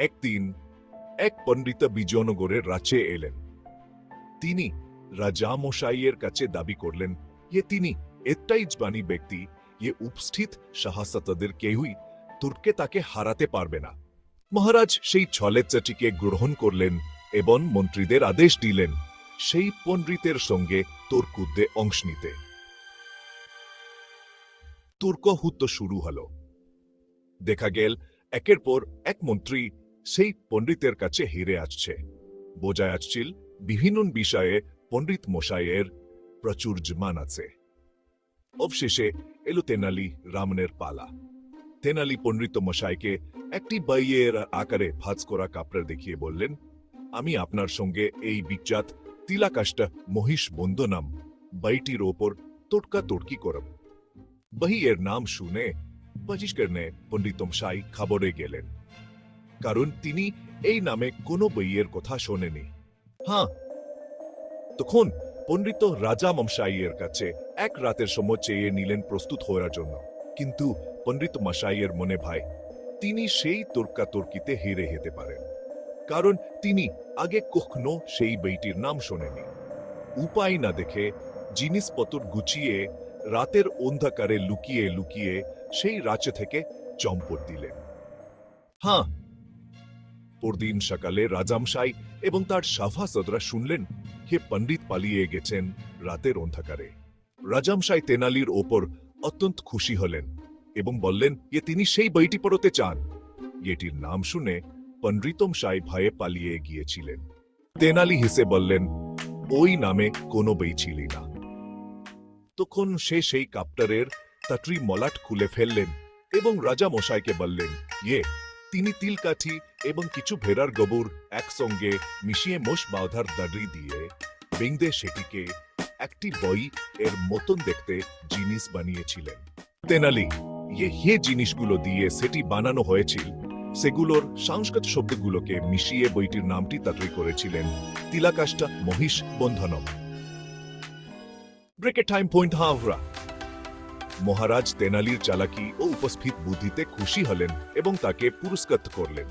একদিন এক পণ্ডিত বিজয়নগরের রাচে এলেন। তিনি রাজা মশাইয়ের কাছে দাবি করলেন যে তিনি এটাই জানি ব্যক্তি যে উপস্থিত সাহসতদের কেউই তুর্কে তাকে হারাতে পারবে না। মহারাজ সেই ছলে চাটিকে গ্রহণ করলেন এবং মন্ত্রীদের আদেশ দিলেন সেই পণ্ডিতের সঙ্গে তোরকুদ্দে অংশ নিতে। তুর্কহুত্ত শুরু হল। দেখা গেল, একের পর এক মন্ত্রী সেই পণ্ডিতের কাছে হেরে আসছে। বোঝায় আসছিল বিভিন্ন বিষয়ে পণ্ডিত মশাইয়ের প্রচুর জমান আছে। অবশেষে এলো তেনালি রামনের পালা। তেনালি পণ্ডিত মশাইকে একটি বাইয়ের আকারে ভাঁজ করা কাপড় দেখিয়ে বললেন, আমি আপনার সঙ্গে এই বিখ্যাত তিলাকাষ্টা মহিষ বন্দনাম বাইটির ওপর তোটকা তোটকি করব। এর নাম শুনে বজিষ্করনে পণ্ডিত মশাই খাবরে গেলেন। কারণ তিনি এই নামে কোনো বইয়ের কথা শোনেনি হ্যাঁ তখন পণ্ডিত রাজা মমশাইয়ের কাছে এক রাতের সময় চেয়ে নিলেন প্রস্তুত হওয়ার জন্য। কিন্তু পণ্ডিত মশাইয়ের মনে ভাই, তিনি সেই তর্কাতর্কিতে হেরে হেতে পারেন। কারণ তিনি আগে কখনো সেই বইটির নাম শোনেনি উপায় না দেখে জিনিসপত্র গুছিয়ে রাতের অন্ধকারে লুকিয়ে লুকিয়ে সেই রাজ্য থেকে চম্পট দিলেন। হ্যাঁ পরদিন সকালে রাজামশাই এবং তার সাফাসদরা শুনলেন, হে পণ্ডিত পালিয়ে গেছেন রাতের অন্ধকারে। রাজামশাই তেনালির ওপর অত্যন্ত খুশি হলেন এবং বললেন যে তিনি সেই বইটি পড়তে চান? এটির নাম শুনে পণ্ডিতম সাই ভয়ে পালিয়ে গিয়েছিলেন। তেনালি হেসে বললেন, ওই নামে কোনো বই ছিলি না। তখন সে সেই কাপ্টারের তাটরি মলাট খুলে ফেললেন এবং রাজা মশাইকে বললেন ইয়ে তিনি তিলকাঠি এবং কিছু ভেড়ার গোবর একসঙ্গে মিশিয়ে মোষ বাঁধার দাড়ি দিয়ে বেঙ্গে সেটিকে একটি বই এর মতন দেখতে জিনিস বানিয়েছিলেন। তেনালি ইয়ে জিনিসগুলো দিয়ে সেটি বানানো হয়েছিল, সেগুলোর সংস্কৃত শব্দগুলোকে মিশিয়ে বইটির নামটি তাতরি করেছিলেন তিলাকাষ্টা মহিষ বন্ধনম। Bracket time point Howrah. মহারাজ তেনালির চালাকি ও উপস্থিত বুদ্ধিতে খুশি হলেন এবং তাকে পুরস্কৃত করলেন।